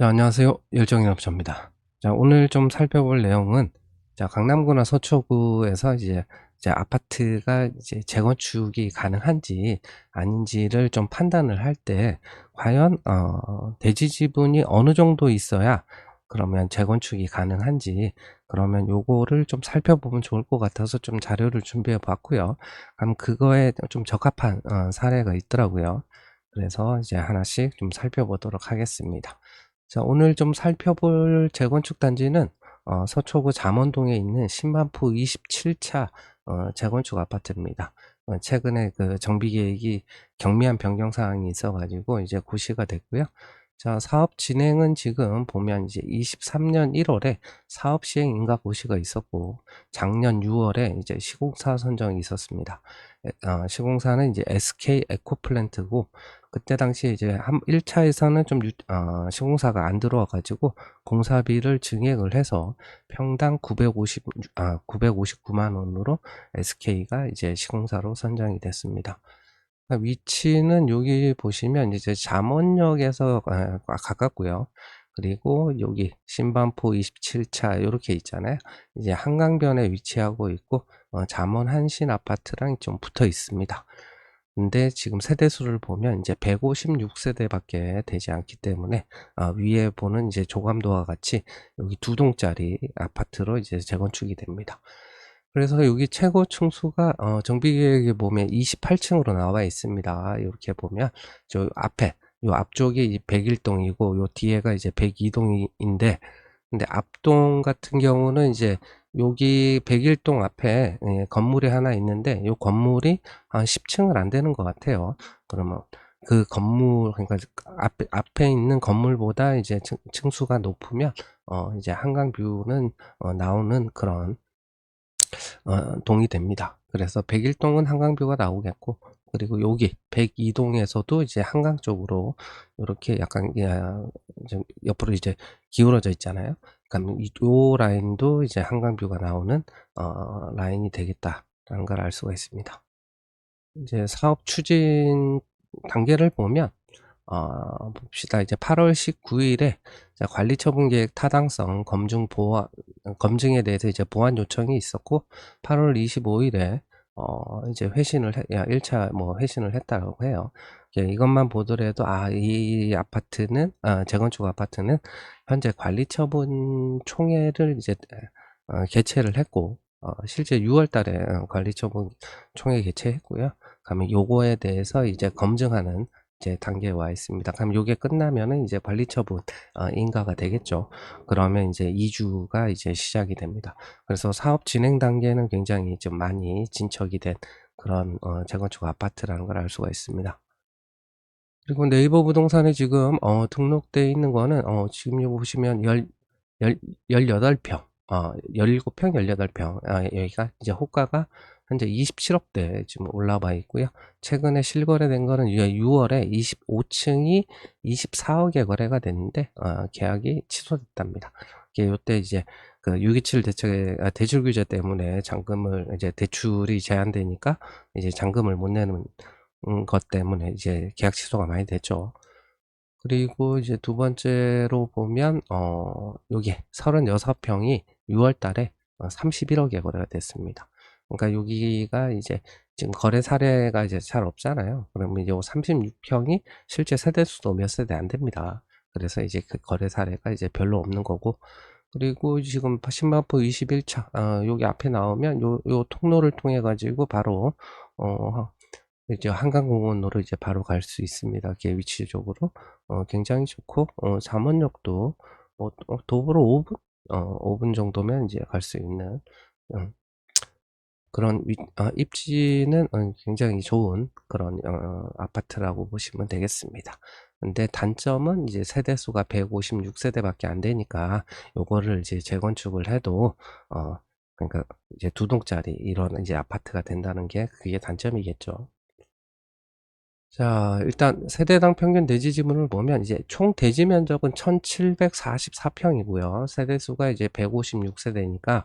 자, 안녕하세요. 열정인업자입니다. 자, 오늘 좀 살펴볼 내용은 자, 강남구나 서초구에서 이제, 이제 아파트가 이제 재건축이 가능한지 아닌지를 좀 판단을 할 때 과연 어, 대지 지분이 어느 정도 있어야 그러면 재건축이 가능한지 그러면 요거를 좀 살펴보면 좋을 것 같아서 좀 자료를 준비해 봤고요. 그럼 그거에 좀 적합한 어, 사례가 있더라고요. 그래서 이제 하나씩 좀 살펴보도록 하겠습니다. 자, 오늘 좀 살펴볼 재건축 단지는 어, 서초구 잠원동에 있는 신만포 27차 어, 재건축 아파트입니다. 어, 최근에 그 정비 계획이 경미한 변경 사항이 있어가지고 이제 고시가 됐고요. 자, 사업 진행은 지금 보면 이제 23년 1월에 사업 시행 인가 고시가 있었고 작년 6월에 이제 시공사 선정이 있었습니다. 에, 어, 시공사는 이제 SK 에코플랜트고 그때 당시 이제 한 1차에서는 좀 유, 어, 시공사가 안 들어와 가지고 공사비를 증액을 해서 평당 950 아, 959만 원으로 SK가 이제 시공사로 선정이 됐습니다. 그러니까 위치는 여기 보시면 이제 잠원역에서 아, 가깝고요. 그리고 여기 신반포 27차 이렇게 있잖아요. 이제 한강변에 위치하고 있고 어, 잠원 한신 아파트랑 좀 붙어 있습니다. 근데 지금 세대수를 보면 이제 156세대밖에 되지 않기 때문에 어, 위에 보는 이제 조감도와 같이 여기 두 동짜리 아파트로 이제 재건축이 됩니다. 그래서 여기 최고 층수가 어, 정비계획에 보면 28층으로 나와 있습니다. 이렇게 보면 저 앞에 요 앞쪽이 101동이고 요 뒤에가 이제 102동인데 근데 앞동 같은 경우는 이제 여기 101동 앞에 예, 건물이 하나 있는데 이 건물이 한 10층을 안 되는 것 같아요. 그러면 그 건물 그러니까 앞에, 앞에 있는 건물보다 이제 층, 수가 높으면 어 이제 한강 뷰는 어 나오는 그런 어 동이 됩니다. 그래서 101동은 한강 뷰가 나오겠고 그리고 여기 102동에서도 이제 한강 쪽으로 이렇게 약간 좀 옆으로 이제 기울어져 있잖아요. 그러니까 이 라인도 이제 한강뷰가 나오는 어, 라인이 되겠다라는 걸 알 수가 있습니다. 이제 사업 추진 단계를 보면 어, 봅시다. 이제 8월 19일에 관리 처분 계획 타당성 검증 보완 검증에 대해서 이제 보완 요청이 있었고 8월 25일에 어, 이제 회신을 해, 1차 뭐 회신을 했다고 해요. 이것만 보더라도 아, 이 아파트는 아, 재건축 아파트는 현재 관리처분 총회를 이제 어, 개최를 했고 어, 실제 6월 달에 어, 관리처분 총회 개최했고요. 그러면 요거에 대해서 이제 검증하는 이제 단계에 와 있습니다. 그럼 요게 끝나면은 이제 관리처분 어, 인가가 되겠죠. 그러면 이제 2주가 이제 시작이 됩니다. 그래서 사업 진행 단계는 굉장히 좀 많이 진척이 된 그런 어, 재건축 아파트라는 걸 알 수가 있습니다. 그리고 네이버 부동산에 지금 어, 등록되어 있는 거는 어, 지금 여기 보시면 열, 열, 18평 어, 17평 18평 아, 여기가 이제 호가가 현재 27억대 지금 올라와 있고요. 최근에 실거래된 거는 6월에 25층이 24억에 거래가 됐는데 어, 계약이 취소됐답니다. 이때 이제 그 627 대책 아, 대출 규제 때문에 잔금을 이제 대출이 제한되니까 이제 잔금을 못 내는 것 때문에 이제 계약 취소가 많이 됐죠. 그리고 이제 두 번째로 보면 어 여기 36평이 6월 달에 31억에 어, 거래가 됐습니다. 그러니까 여기가 이제 지금 거래 사례가 이제 잘 없잖아요. 그러면 이제 36평이 실제 세대 수도 몇 세대 안 됩니다. 그래서 이제 그 거래 사례가 이제 별로 없는 거고 그리고 지금 신마포 21차 어, 여기 앞에 나오면 요, 요 통로를 통해 가지고 바로 어 이제 한강공원으로 이제 바로 갈 수 있습니다. 그 위치적으로 어, 굉장히 좋고 어, 잠원역도 어, 어 도보로 5분 어, 5분 정도면 이제 갈 수 있는 음, 그런 위, 어, 입지는 어, 굉장히 좋은 그런 어, 아파트라고 보시면 되겠습니다. 근데 단점은 이제 세대수가 156세대밖에 안 되니까 요거를 이제 재건축을 해도 어 그러니까 이제 두 동짜리 이런 이제 아파트가 된다는 게 그게 단점이겠죠. 자, 일단 세대당 평균 대지 지분을 보면 이제 총 대지 면적은 1744평이고요. 세대수가 이제 156세대니까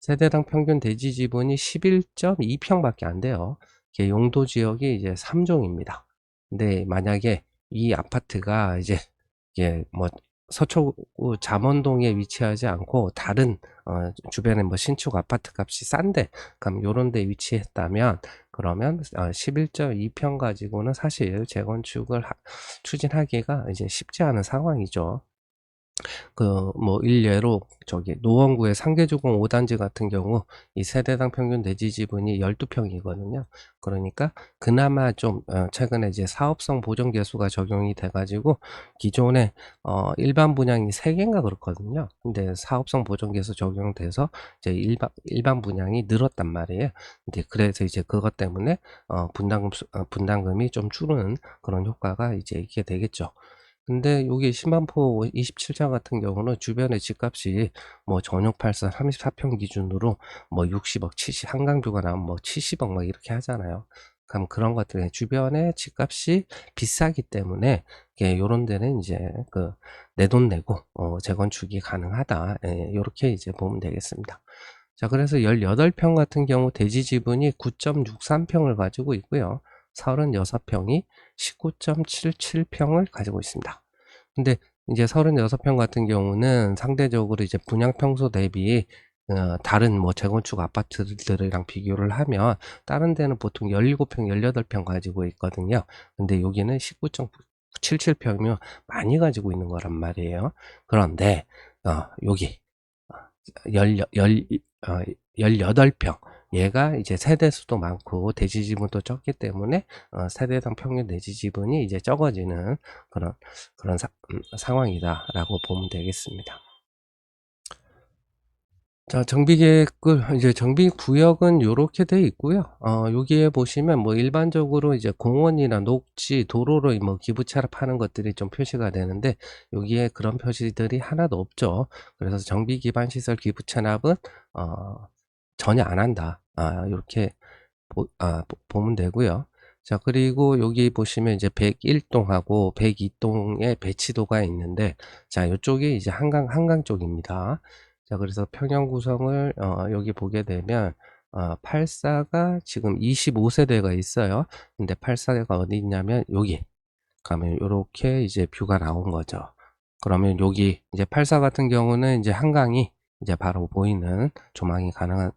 세대당 평균 대지 지분이 11.2평밖에 안 돼요. 용도 지역이 이제 3종입니다. 근데 만약에 이 아파트가 이제 이게 뭐 서초구 잠원동에 위치하지 않고 다른 어, 주변에 뭐 신축 아파트 값이 싼데 그럼 요런 데 위치했다면 그러면 어, 11.2평 가지고는 사실 재건축을 하- 추진하기가 이제 쉽지 않은 상황이죠. 그 뭐 일례로 저기 노원구의 상계주공 5단지 같은 경우 이 세대당 평균 내지 지분이 12평이거든요. 그러니까 그나마 좀 어, 최근에 이제 사업성 보정 계수가 적용이 돼 가지고 기존에 어 일반 분양이 3개인가 그렇거든요. 근데 사업성 보정 계수 적용돼서 이제 일반 일반 분양이 늘었단 말이에요. 이제 그래서 이제 그것 때문에 어 분담금 수- 어, 분담금이 좀 줄은 그런 효과가 이제 있게 되겠죠. 근데 여기 신반포 27장 같은 경우는 주변에 집값이 뭐 전용 8선 34평 기준으로 뭐 60억, 70, 한강뷰가 나오면 뭐 70억 막 이렇게 하잖아요. 그럼 그런 것들에 주변에 집값이 비싸기 때문에 예, 요런 데는 이제 그 내 돈 내고 어, 재건축이 가능하다. 예, 요렇게 이제 보면 되겠습니다. 자, 그래서 18평 같은 경우 대지 지분이 9.63평을 가지고 있고요. 36평이 19.77평을 가지고 있습니다. 근데 이제 36평 같은 경우는 상대적으로 이제 분양 평소 대비 어, 다른 뭐 재건축 아파트들이랑 비교를 하면 다른 데는 보통 17평, 18평 가지고 있거든요. 근데 여기는 19.77평이면 많이 가지고 있는 거란 말이에요. 그런데 어, 여기 열, 열, 어, 18평. 얘가 이제 세대 수도 많고 대지 지분도 적기 때문에 어, 세대당 평균 내지 지분이 이제 적어지는 그런 그런 사, 음, 상황이다라고 보면 되겠습니다. 자, 정비 계획을 이제 정비 구역은 요렇게 돼 있고요. 어, 여기에 보시면 뭐 일반적으로 이제 공원이나 녹지, 도로로 뭐 기부 차납하는 것들이 좀 표시가 되는데 여기에 그런 표시들이 하나도 없죠. 그래서 정비 기반 시설 기부 찬압은 어, 전혀 안 한다. 아, 이렇게 보, 아, 보, 면 되고요. 자, 그리고 여기 보시면 이제 101동하고 102동의 배치도가 있는데, 자, 이쪽이 이제 한강, 한강 쪽입니다. 자, 그래서 평형 구성을, 어, 여기 보게 되면, 어, 84가 지금 25세대가 있어요. 근데 84가 어디 있냐면, 여기. 가면 이렇게 이제 뷰가 나온 거죠. 그러면 여기 이제 84 같은 경우는 이제 한강이 이제 바로 보이는 조망이 가능한 음,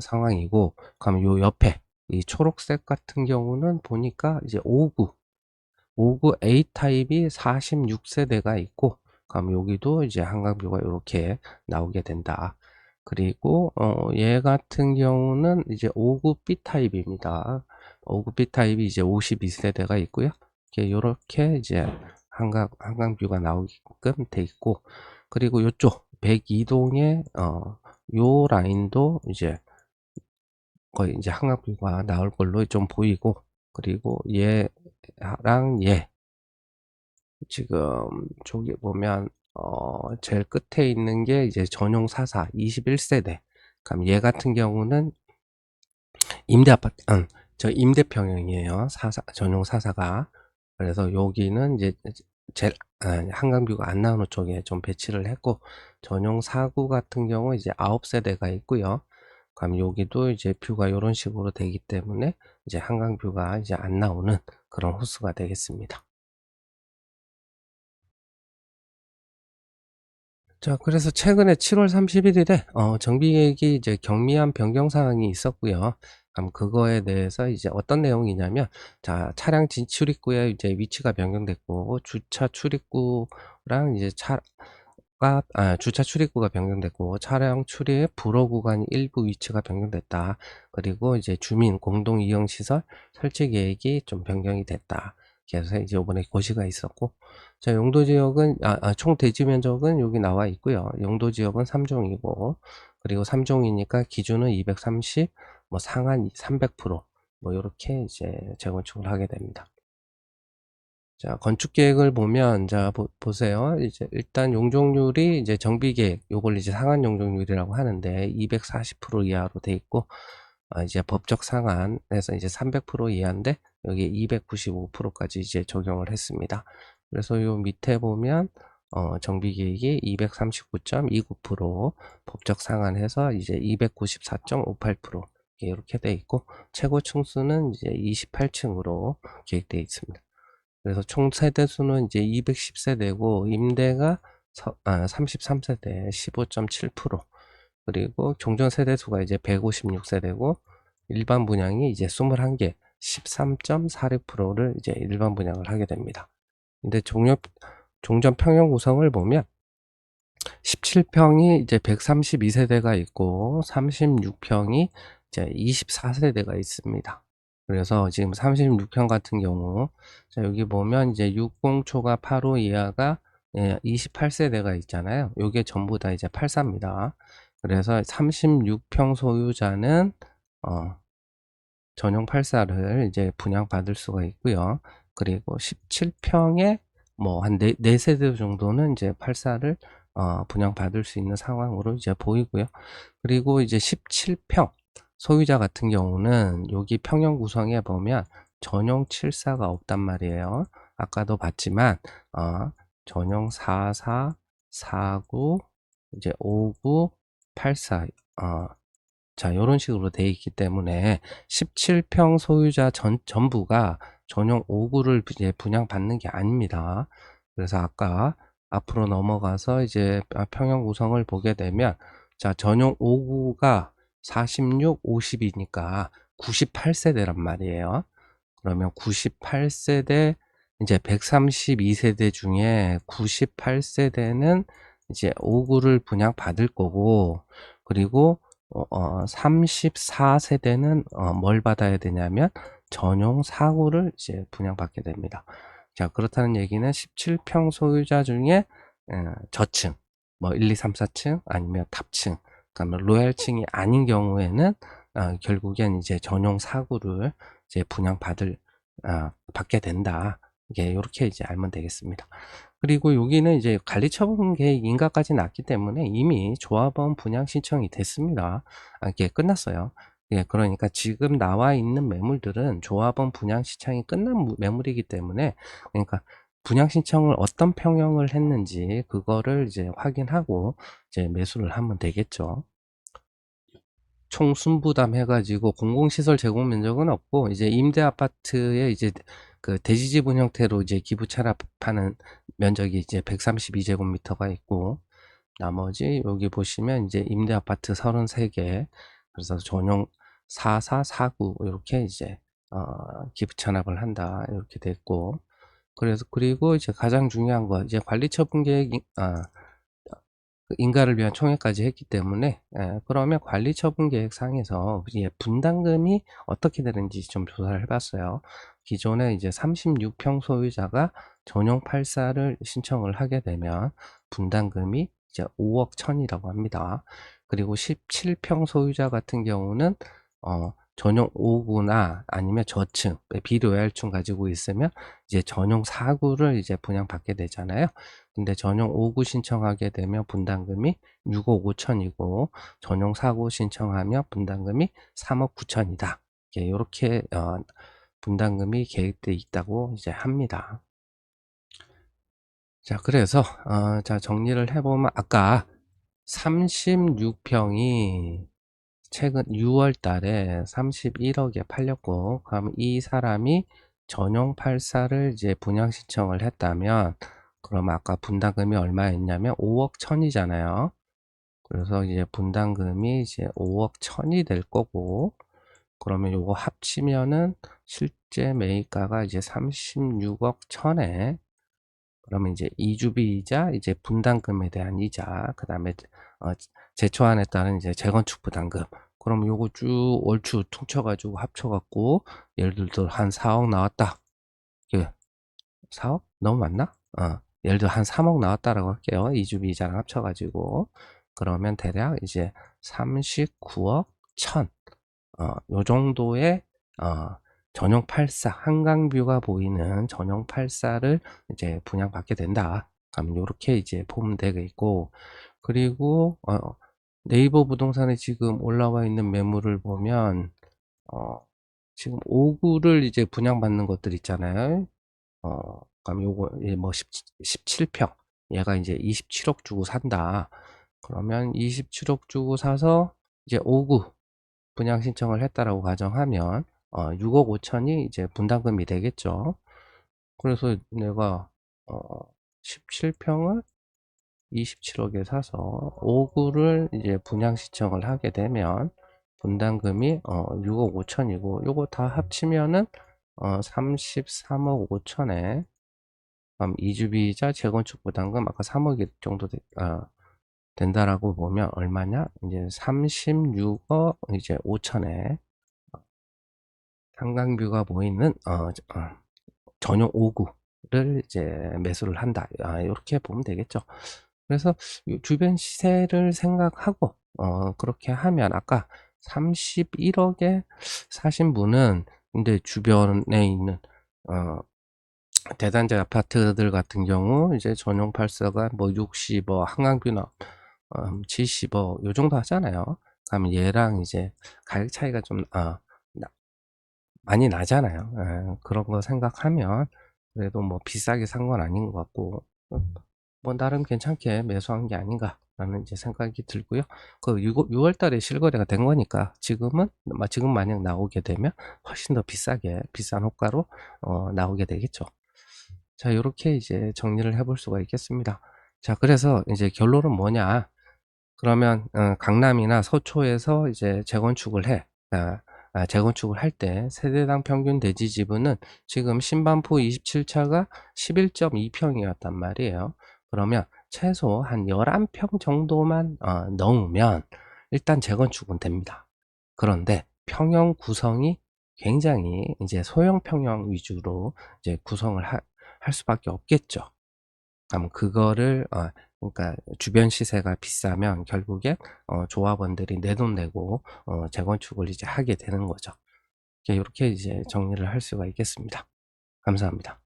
상황이고, 그러면 요 옆에 이 초록색 같은 경우는 보니까 이제 59, 59 A 타입이 46세대가 있고, 그럼 여기도 이제 한강뷰가 이렇게 나오게 된다. 그리고 어, 얘 같은 경우는 이제 59 B 타입입니다. 59 B 타입이 이제 52세대가 있고요. 이렇게 이제 한강 한강뷰가 나오게끔 돼 있고, 그리고 이쪽 102동의 어, 요 라인도 이제 거의 이제 한강뷰가 나올 걸로 좀 보이고, 그리고 얘랑 얘 지금 저기 보면 어 제일 끝에 있는 게 이제 전용 사사 21세대. 그럼 얘 같은 경우는 임대 아파트, 음, 저 임대 평형이에요. 사사 전용 사사가. 그래서 여기는 이제 제 아, 한강뷰가 안 나오는 쪽에 좀 배치를 했고 전용 사구 같은 경우 이제 9세대가 있고요. 그럼 여기도 이제 뷰가 이런 식으로 되기 때문에 이제 한강 뷰가 이제 안 나오는 그런 호수가 되겠습니다. 자, 그래서 최근에 7월 31일에 어, 정비 계획이 이제 경미한 변경 사항이 있었고요. 그럼 그거에 대해서 이제 어떤 내용이냐면, 자, 차량 진출입구에 이제 위치가 변경됐고, 주차 출입구랑 이제 차 가, 아, 주차 출입구가 변경됐고, 차량 출입 불허 구간 일부 위치가 변경됐다. 그리고 이제 주민 공동 이용 시설 설치 계획이 좀 변경이 됐다. 그래서 이제 이번에 고시가 있었고, 자, 용도 지역은, 아, 아, 총 대지 면적은 여기 나와 있고요. 용도 지역은 3종이고, 그리고 3종이니까 기준은 230, 뭐 상한 300%, 뭐 이렇게 이제 재건축을 하게 됩니다. 자, 건축 계획을 보면, 자, 보, 보세요. 이제 일단 용적률이 이제 정비 계획, 요걸 이제 상한 용적률이라고 하는데, 240% 이하로 돼 있고, 아, 이제 법적 상한에서 이제 300% 이하인데, 여기 295%까지 이제 적용을 했습니다. 그래서 요 밑에 보면 어, 정비 계획이 239.29% 법적 상한해서 이제 294.58% 이렇게 돼 있고 최고 층수는 이제 28층으로 계획되어 있습니다. 그래서 총 세대 수는 이제 210세대고 임대가 서, 아, 33세대 15.7% 그리고 종전 세대 수가 이제 156세대고 일반 분양이 이제 21개 13.46%를 이제 일반 분양을 하게 됩니다. 근데 종료, 종전 평형 구성을 보면 17평이 이제 132세대가 있고 36평이 이제 24세대가 있습니다. 그래서 지금 36평 같은 경우 자 여기 보면 이제 60초가 85 이하가 예, 28세대가 있잖아요. 요게 전부 다 이제 84입니다. 그래서 36평 소유자는 어, 전용 84를 이제 분양받을 수가 있고요. 그리고 17평에 뭐 한 4, 4세대 정도는 이제 84를 어, 분양받을 수 있는 상황으로 이제 보이고요. 그리고 이제 17평 소유자 같은 경우는 여기 평형 구성에 보면 전용 74가 없단 말이에요. 아까도 봤지만 어, 전용 44, 49, 이제 59, 84 어, 자 이런 식으로 돼 있기 때문에 17평 소유자 전, 전부가 전용 59를 이제 분양받는 게 아닙니다. 그래서 아까 앞으로 넘어가서 이제 평형 구성을 보게 되면 자 전용 59가 46, 50이니까 98세대란 말이에요. 그러면 98세대 이제 132세대 중에 98세대는 이제 59를 분양받을 거고 그리고 어, 34세대는 어, 뭘 받아야 되냐면 전용 사고를 이제 분양받게 됩니다. 자 그렇다는 얘기는 17평 소유자 중에 어, 저층 뭐 1, 2, 3, 4층 아니면 탑층 그러니까 로얄층이 아닌 경우에는 어, 결국엔 이제 전용 사고를 이제 분양받을 어, 받게 된다. 이게 이렇게 이제 알면 되겠습니다. 그리고 여기는 이제 관리 처분 계획 인가까지 났기 때문에 이미 조합원 분양 신청이 됐습니다. 아, 이게 끝났어요. 예, 그러니까 지금 나와 있는 매물들은 조합원 분양 신청이 끝난 매물이기 때문에 그러니까 분양 신청을 어떤 평형을 했는지 그거를 이제 확인하고 이제 매수를 하면 되겠죠. 총 순부담 해가지고 공공시설 제공 면적은 없고 이제 임대 아파트에 이제 그 대지지분 형태로 이제 기부 찬합하는 면적이 이제 132제곱미터가 있고 나머지 여기 보시면 이제 임대 아파트 33개 그래서 전용 4449 이렇게 이제 어, 기부 찬합을 한다 이렇게 됐고 그래서 그리고 이제 가장 중요한 거 이제 관리처분 계획 아, 인가를 위한 총회까지 했기 때문에 예, 그러면 관리처분 계획상에서 예, 분담금이 어떻게 되는지 좀 조사를 해봤어요. 기존에 이제 36평 소유자가 전용 84를 신청을 하게 되면 분담금이 이제 5억 천이라고 합니다. 그리고 17평 소유자 같은 경우는 어, 전용 5구나 아니면 저층, 비로얄층 가지고 있으면 이제 전용 4구를 이제 분양받게 되잖아요. 근데 전용 5구 신청하게 되면 분담금이 6억 5천이고 전용 4구 신청하면 분담금이 3억 9천이다. 이렇게 어, 분담금이 계획돼 있다고 이제 합니다. 자, 그래서 어, 자 정리를 해보면 아까 36평이 최근 6월 달에 31억에 팔렸고 그럼 이 사람이 전용 84를 이제 분양 신청을 했다면 그럼 아까 분담금이 얼마였냐면 5억 천이잖아요. 그래서 이제 분담금이 이제 5억 천이 될 거고 그러면 요거 합치면은 실제 매입가가 이제 36억 천에 그러면 이제 이주비이자 이제 분담금에 대한 이자 그 다음에 어, 제초안에 따른 이제 재건축 부담금 그럼 요거 쭉 월추 퉁쳐가지고 합쳐갖고 예를 들어 한 4억 나왔다 예. 4억? 너무 많나? 어. 예를 들어 한 3억 나왔다라고 할게요 이주비 이자랑 합쳐가지고 그러면 대략 이제 39억 1000 어, 요 정도의 어, 전용 84 한강뷰가 보이는 전용 84를 이제 분양받게 된다. 그럼 이렇게 이제 보면 되겠고 그리고 어, 네이버 부동산에 지금 올라와 있는 매물을 보면 어, 지금 5구를 이제 분양받는 것들 있잖아요. 어, 그럼 요거 뭐 17, 평 얘가 이제 27억 주고 산다. 그러면 27억 주고 사서 이제 5구 분양 신청을 했다라고 가정하면 어, 6억 5천이 이제 분담금이 되겠죠. 그래서 내가 어, 17평을 27억에 사서 5구를 이제 분양 신청을 하게 되면 분담금이 어 6억 5천이고 요거 다 합치면은 어 33억 5천에 그럼 이주비자 재건축 부담금 아까 3억 정도 되, 아, 된다라고 보면 얼마냐? 이제 36억 이제 5천에 상강뷰가 보이는 어, 어, 전용 5구를 이제 매수를 한다. 아, 이렇게 보면 되겠죠. 그래서 이 주변 시세를 생각하고 어, 그렇게 하면 아까 31억에 사신 분은 근데 주변에 있는 어, 대단지 아파트들 같은 경우 이제 전용 팔사가 뭐 60억, 한강뷰나 음, 70억 요 정도 하잖아요. 그럼 얘랑 이제 가격 차이가 좀 어, 나- 많이 나잖아요. 예, 그런 거 생각하면 그래도 뭐 비싸게 산 건 아닌 것 같고 어, 뭐 나름 괜찮게 매수한 게 아닌가 라는 이제 생각이 들고요. 그 6월 달에 실거래가 된 거니까 지금은 마- 지금 만약 나오게 되면 훨씬 더 비싸게 비싼 호가로 어, 나오게 되겠죠. 자, 이렇게 이제 정리를 해 볼 수가 있겠습니다. 자, 그래서 이제 결론은 뭐냐? 그러면 어, 강남이나 서초에서 이제 재건축을 해. 아, 아, 재건축을 할 때 세대당 평균 대지 지분은 지금 신반포 27차가 11.2평이었단 말이에요. 그러면 최소 한 11평 정도만 어, 넣으면 일단 재건축은 됩니다. 그런데 평형 구성이 굉장히 이제 소형 평형 위주로 이제 구성을 하- 할 수밖에 없겠죠. 그럼 그거를 어, 그러니까 주변 시세가 비싸면 결국에 어, 조합원들이 내 돈 내고 어, 재건축을 이제 하게 되는 거죠. 이렇게 이제 정리를 할 수가 있겠습니다. 감사합니다.